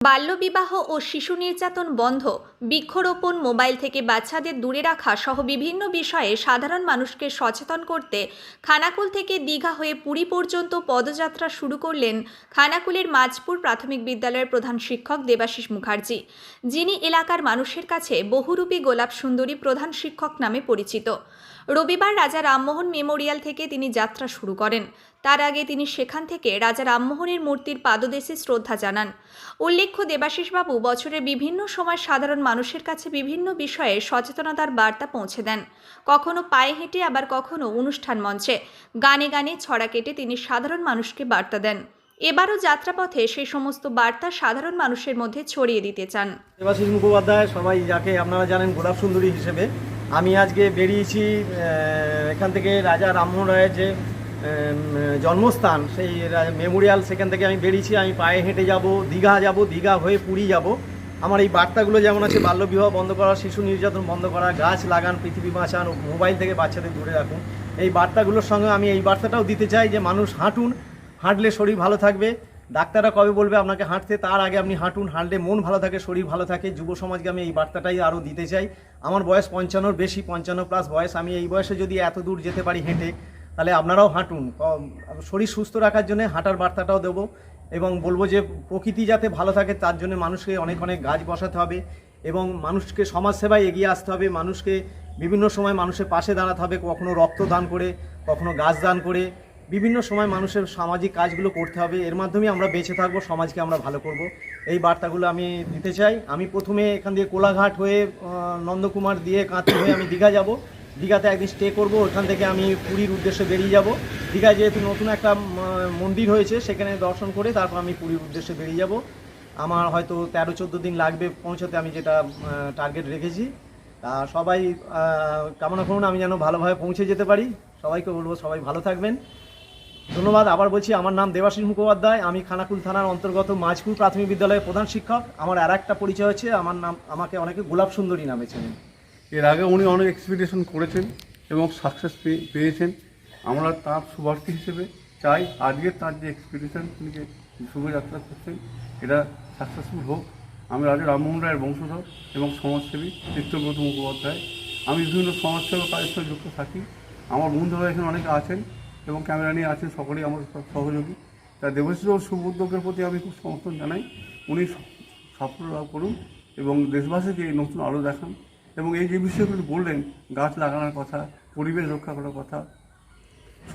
বাল্যবিবাহ ও শিশু নির্যাতন বন্ধ, বৃক্ষরোপণ মোবাইল থেকে বাচ্চাদের দূরে রাখা সহ বিভিন্ন বিষয়ে সাধারণ মানুষকে সচেতন করতে খানাকুল থেকে দীঘা হয়ে পুরী পর্যন্ত পদযাত্রা শুরু করলেন খানাকুলের মাঝপুর প্রাথমিক বিদ্যালয়ের প্রধান শিক্ষক দেবাশিস মুখার্জি, যিনি এলাকার মানুষের কাছে বহুরূপী গোলাপ সুন্দরী প্রধান শিক্ষক নামে পরিচিত। রবিবার রাজা রামমোহন মেমোরিয়াল থেকে তিনি যাত্রা শুরু করেন। তার আগে তিনি সেখান থেকে রাজা রামমোহনের মূর্তির পাদদেশে শ্রদ্ধা জানান। উল্লেখ্য, দেবাশিসবাবু বছরের বিভিন্ন সময় সাধারণ মানুষের কাছে বিভিন্ন বিষয়ে সচেতনতার বার্তা পৌঁছে দেন। কখনো পায়ে হেঁটে, আবার কখনো অনুষ্ঠান মঞ্চে। গানে গানে ছড়া কেটে তিনি সাধারণ মানুষকে বার্তা দেন। এবারও যাত্রাপথে সেই সমস্ত বার্তা সাধারণ মানুষের মধ্যে ছড়িয়ে দিতে চান। দেবাশিস মুখোপাধ্যায়, সবাই যাকে আপনারা জানেন গোলাপ সুন্দরী হিসেবে। আমি আজকে বেরিয়েছি এখান থেকে রাজা রামমোহন রায়ের যে জন্মস্থান, সেই মেমোরিয়াল সেখান থেকে আমি বেরিয়েছি, আমি পায়ে হেঁটে যাব, দীঘা যাব, দীঘা হয়ে পুরী যাব। আমার এই বার্তাগুলো যেমন আছে, বাল্যবিবাহ বন্ধ করা, শিশু নির্যাতন বন্ধ করা, গাছ লাগান, পৃথিবী বাঁচান মোবাইল থেকে বাচ্চাদের দূরে রাখুন। এই বার্তাগুলোর সঙ্গে আমি এই বার্তাটাও দিতে চাই যে মানুষ হাঁটুন, হাঁটলে শরীর ভালো থাকবে। ডাক্তাররা কবে বলবে আপনাকে হাঁটতে? তার আগে আপনি হাঁটুন, হাঁটলে মন ভালো থাকে, শরীর ভালো থাকে। যুব সমাজকে আমি এই বার্তাটাই আরও দিতে চাই। আমার বয়স পঞ্চান্নর, বেশি পঞ্চান্ন প্লাস বয়স। আমি এই বয়সে যদি এত দূর যেতে পারি হেঁটে তাহলে আপনারাও হাঁটুন। শরীর সুস্থ রাখার জন্য হাঁটার বার্তাটাও দেবো এবং বলব যে প্রকৃতি যাতে ভালো থাকে তার জন্য মানুষকে অনেক অনেক গাছ বসাতে হবে এবং মানুষকে সমাজসেবায় এগিয়ে আসতে হবে, মানুষকে বিভিন্ন সময় মানুষের পাশে দাঁড়াতে হবে, কখনো রক্ত দান করে, কখনো গাছ দান করে, বিভিন্ন সময় মানুষের সামাজিক কাজগুলো করতে হবে। এর মাধ্যমে আমরা বেঁচে থাকব, সমাজকে আমরা ভালো করব। এই বার্তাগুলো আমি দিতে চাই। আমি প্রথমে এখান দিয়ে কোলাঘাট হয়ে নন্দকুমার দিয়ে কাঁতি হয়ে আমি দীঘা যাব। দীঘাতে একদিন স্টে করব, ওখান থেকে আমি পুরীর উদ্দেশ্যে বেরিয়ে যাব। দীঘায় যেহেতু নতুন একটা মন্দির হয়েছে, সেখানে দর্শন করে তারপর আমি পুরীর উদ্দেশ্যে বেরিয়ে যাব। আমার হয়তো তেরো, চোদ্দ দিন লাগবে পৌঁছাতে, আমি যেটা টার্গেট রেখেছি। তা সবাই কামনা করুন আমি যেন ভালোভাবে পৌঁছে যেতে পারি। সবাইকে বলব সবাই ভালো থাকবেন। ধন্যবাদ। আবার বলছি, আমার নাম দেবাশিস মুখোপাধ্যায়। আমি খানাকুল থানার অন্তর্গত মাঝপুর প্রাথমিক বিদ্যালয়ের প্রধান শিক্ষক। আমার আর একটা পরিচয় হচ্ছে, আমার নাম, আমাকে অনেকে গোলাপ সুন্দরী নামে চেনেন। এর আগে উনি অনেক এক্সপেকটেশন করেছেন এবং সাকসেস পেয়েছেন। আমরা তার শুভার্থী হিসেবে চাই আজকে তার যে এক্সপেকটেশন তিনি যে শুভযাত্রা করছেন, এটা সাকসেসফুল হোক। আমি রাজা রামমোহন রায়ের বংশধর এবং সমাজসেবী চিত্রব্রত মুখোপাধ্যায়। আমি বিভিন্ন সমাজসেবা কাজের সঙ্গে যুক্ত থাকি। আমার বন্ধুরা এখানে অনেকে আছেন এবং ক্যামেরা নিয়ে আছেন, সকলেই আমার সহযোগী। তা দেবশ্রী উদ্যোগের প্রতি আমি খুব সমর্থন জানাই। উনি সাফল্য লাভ করুন এবং দেশবাসীকে নতুন আলো দেখান। এবং এই যে বিষয়গুলো বললেন, গাছ লাগানোর কথা, পরিবেশ রক্ষা করার কথা,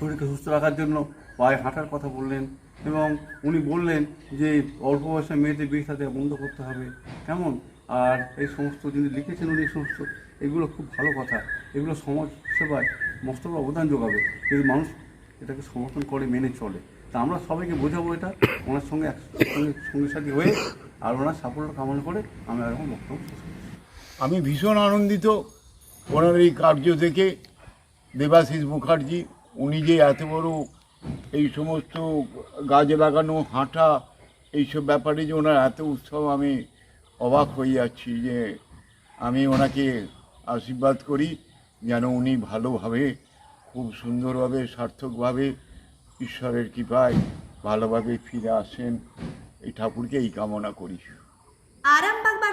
শরীরকে সুস্থ রাখার জন্য পায়ে হাঁটার কথা বললেন এবং উনি বললেন যে অল্প বয়সে মেয়েদের বিয়ে সাথে বন্ধ করতে হবে। কেমন? আর এই সমস্ত যিনি লিখেছেন উনি সমস্ত, এগুলো খুব ভালো কথা। এগুলো সমাজ সেবায় মস্ত অবদান যোগাবে। যদি মানুষ এটাকে সমর্থন করে, মেনে চলে। তা আমরা সবাইকে বোঝাবো এটা। ওনার সঙ্গে একসঙ্গে সঙ্গে সাথী হয়ে আর ওনার সাফল্য কামনা করে আমরা এরকম বক্তব্য। আমি ভীষণ আনন্দিত ওনার এই কার্য থেকে। দেবাশিস মুখার্জি, উনি যে এত বড় এই সমস্ত গাছ লাগানো, হাঁটা, এইসব ব্যাপারে যে ওনার এত উৎসব, আমি অবাক হয়ে যাচ্ছি যে আমি ওনাকে আশীর্বাদ করি যেন উনি ভালোভাবে, খুব সুন্দরভাবে, সার্থকভাবে ঈশ্বরের কৃপায় ভালোভাবে ফিরে আসেন। এই ঠাকুরকে এই কামনা করি।